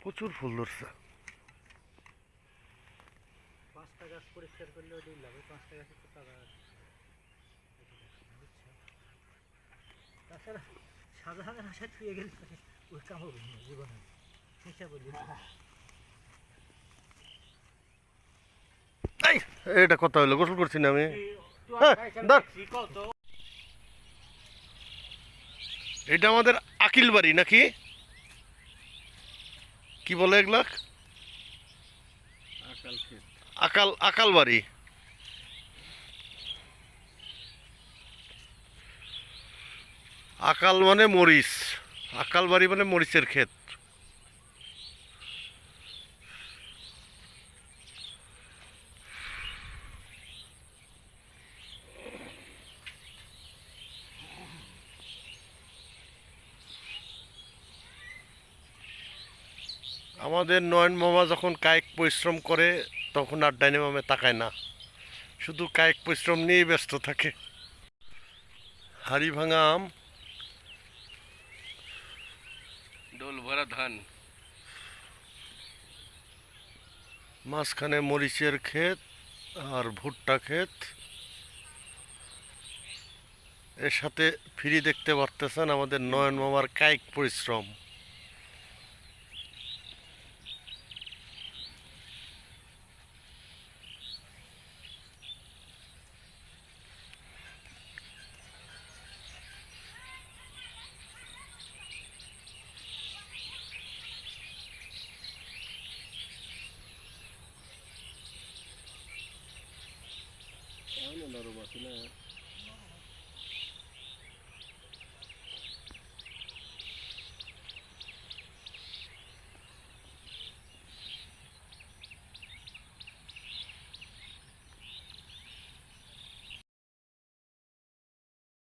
প্রচুর ফুল ধরছে পাঁচটা গাছ পরিষ্কার করলে ওটাই ওই পাঁচটা গাছে তো টাকা। তাছাড়া সাধারণ আশা ছুঁয়ে গেলে ওই কামড় জীবনে হিসাব বলি এই এটা কথা হইল গোসল করছি না আমি। হ্যাঁ, এটা আমাদের আকিল বাড়ি নাকি? কি বলে এগুলা? আকাল আকাল বাড়ি। আকাল মানে মরিচ। আকাল বাড়ি মানে মরিচের ক্ষেত। আমাদের নয়ন মামা যখন কায়িক পরিশ্রম করে তখন আর ডাইনে মামে তাকায় না। শুধু কায়িক পরিশ্রম নিয়েই ব্যস্ত থাকে। হাড়ি ভাঙা আম। ডোল ভরা ধান। মাঝখানে মরিচের ক্ষেত আর ভুট্টা ক্ষেত। এর সাথে ফ্রি দেখতে পারতেছেন আমাদের নয়ন মামার কায়িক পরিশ্রম। சில